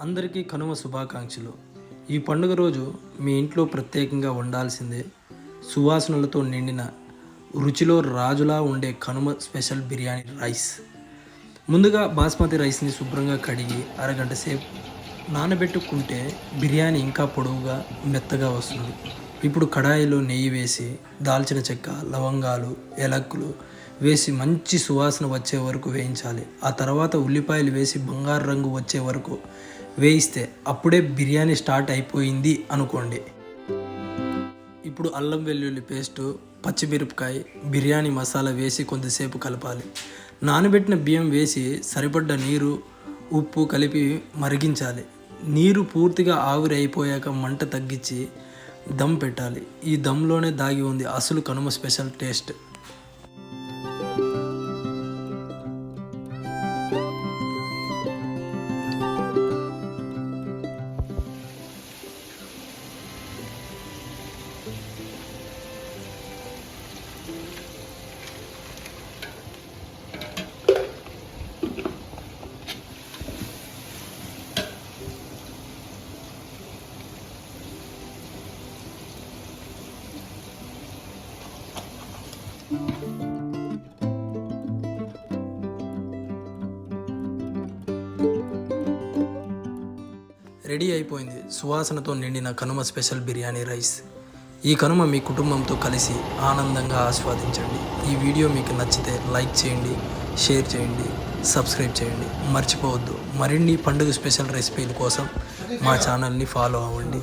అందరికీ కనుమ శుభాకాంక్షలు. ఈ పండుగ రోజు మీ ఇంట్లో ప్రత్యేకంగా ఉండాల్సిందే సువాసనలతో నిండిన రుచిలో రాజులా ఉండే కనుమ స్పెషల్ బిర్యానీ రైస్. ముందుగా బాస్మతి రైస్ని శుభ్రంగా కడిగి అరగంట సేపు నానబెట్టుకుంటే బిర్యానీ ఇంకా పొడవుగా మెత్తగా వస్తుంది. ఇప్పుడు కడాయిలో నెయ్యి వేసి దాల్చిన చెక్క లవంగాలు ఎలక్కులు వేసి మంచి సువాసన వచ్చే వరకు వేయించాలి. ఆ తర్వాత ఉల్లిపాయలు వేసి బంగారు రంగు వచ్చే వరకు వేయిస్తే అప్పుడే బిర్యానీ స్టార్ట్ అయిపోయింది అనుకోండి. ఇప్పుడు అల్లం వెల్లుల్లి పేస్టు పచ్చిమిరపకాయ బిర్యానీ మసాలా వేసి కొంతసేపు కలపాలి. నానబెట్టిన బియ్యం వేసి సరిపడ్డ నీరు ఉప్పు కలిపి మరిగించాలి. నీరు పూర్తిగా ఆవిరి అయిపోయాక మంట తగ్గించి దమ్ పెట్టాలి. ఈ దమ్లోనే దాగి ఉంది అసలు కనుమ స్పెషల్ టేస్ట్. రెడీ అయిపోయింది సువాసనతో నిండిన కనుమ స్పెషల్ బిర్యానీ రైస్. ఈ కనుమ మీ కుటుంబంతో కలిసి ఆనందంగా ఆస్వాదించండి. ఈ వీడియో మీకు నచ్చితే లైక్ చేయండి షేర్ చేయండి సబ్స్క్రైబ్ చేయండి. మర్చిపోవద్దు. మరిన్ని పండుగ స్పెషల్ రెసిపీల కోసం మా ఛానల్ని ఫాలో అవ్వండి.